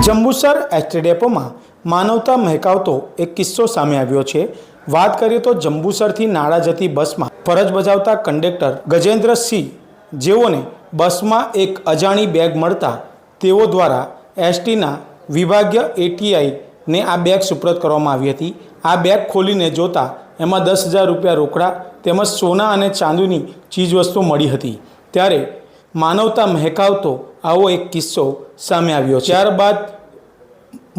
Jambusar ST માનવતા મહેકાવતો એક કિસ્સો સામે આવ્યો છે. વાત કરીએ તો જંબુસરથી નાળા જતી બસમાં ફરજ બજાવતા કંડક્ટર ગજેન્દ્રસિંહ જેઓને બસમાં એક અજાણી બેગ મળતા તેઓ દ્વારા એસટીના વિભાગીય એટીઆઈને આ બેગ સુપ્રત કરવામાં આવી હતી. આ બેગ ખોલીને જોતા એમાં દસ હજાર રૂપિયા રોકડા તેમજ સોના અને ચાંદીની ચીજવસ્તુ મળી હતી. ત્યારે માનવતા મહેકાવતો આવો એક કિસ્સો સામે આવ્યો ત્યારબાદ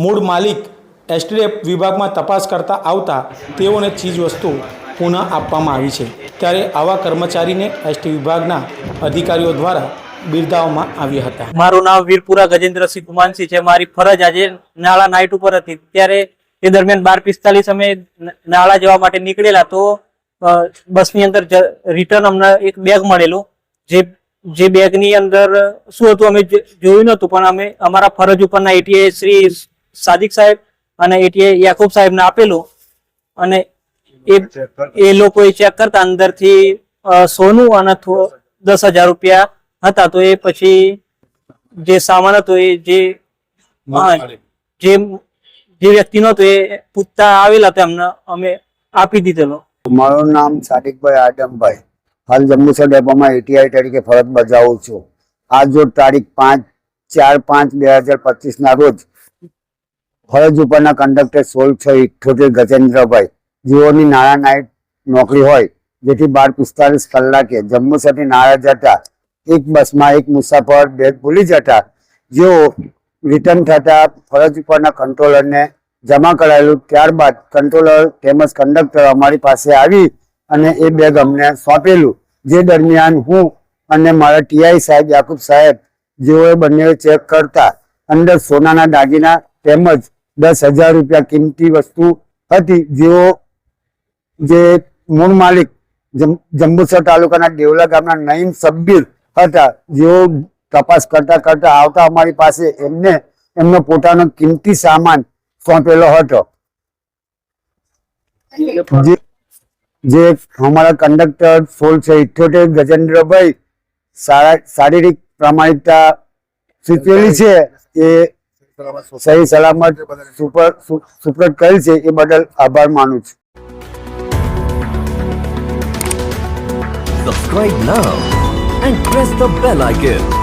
મૂળ માલિક એસટીએફ વિભાગમાં તપાસ કરતા આવતા તેઓને ચીજવસ્તુ પુનઃ આપવામાં આવી છે. ત્યારે આવા કર્મચારીને એસટી વિભાગના અધિકારીઓ દ્વારા બિરદાવવામાં આવ્યા હતા. મારું નામ વીરપુરા ગજેન્દ્રસિંહ કુમાનસિંહ છે. મારી ફરજ આજે નાળા નાઇટ ઉપર હતી. ત્યારે એ દરમિયાન બાર પિસ્તાલીસ અમે નાળા જવા માટે નીકળેલા તો બસની અંદર રિટર્ન અમને એક બેગ મળેલું, જે જે બેગની અંદર શું હતું અમે જોયું નહોતું પણ અમે અમારા ફરજ ઉપરના એટીએ શ્રી સાદિક સાહેબ અને એટીએ યાકુબ સાહેબને આપેલું અને એ એ લોકોએ ચેક કરતા અંદરથી સોનું અને દસ હજાર રૂપિયા હતા. તો એ પછી જે સામાન હતો એ જે જે જે વ્યક્તિનો હતો એ પૂછતા આવેલા હતા એમને અમે આપી દીધેલો. મારું નામ સાદિકભાઈ આદમભાઈ. હાલ જંબુસર ડેપોમાં એટીઆઈ તરીકે ફરજ બજાવું છું. આજ રોજ તારીખ પાંચ ચાર પાંચ બે હજાર પચીસના રોજ ફરજ ઉપરના કંડક્ટર સોળ છ ઇઠ્ઠોતેર ગજેન્દ્રભાઈ જેઓની નાણા નોકરી હોય, જેથી બાર પિસ્તાલીસ કલાકે જંબુસરથી નાળા જતા, એક બસમાં એક મુસાફર બેગ ભૂલી જતા, જેઓ રિટર્ન થતા ફરજ ઉપરના કંટ્રોલરને જમા કરાયેલું ત્યારબાદ કંટ્રોલર તેમજ કંડક્ટર અમારી પાસે આવી અને એ બેગ અમને સોંપેલું. જે દરમિયાન હું અને મારા ટીઆઈ સાહેબ, યાકુબ સાહેબ જેઓએ બંને ચેક કરતા અંદર સોનાના દાગીના તેમજ દસ હજાર રૂપિયા કિંમતી વસ્તુ હતી, જેઓ જે મૂળ માલિક જંબુસર તાલુકાના દેવલા ગામના નયન સબ્બીર હતા, જેઓ તપાસ કરતા કરતા આવતા અમારી પાસે એમને, એમનો પોતાનો કિંમતી સામાન સોંપેલો હતો. જે અમારા કંડક્ટર સોલ છે, ઇઠ્યોતેર ગજેન્દ્રભાઈ શારીરિક પ્રામાણિકતા સૂચવેલી છે, એ સહી સલામત સુપર સુપ્રત કરેલ છે, એ બદલ આભાર માનું છું Subscribe now and press the bell icon.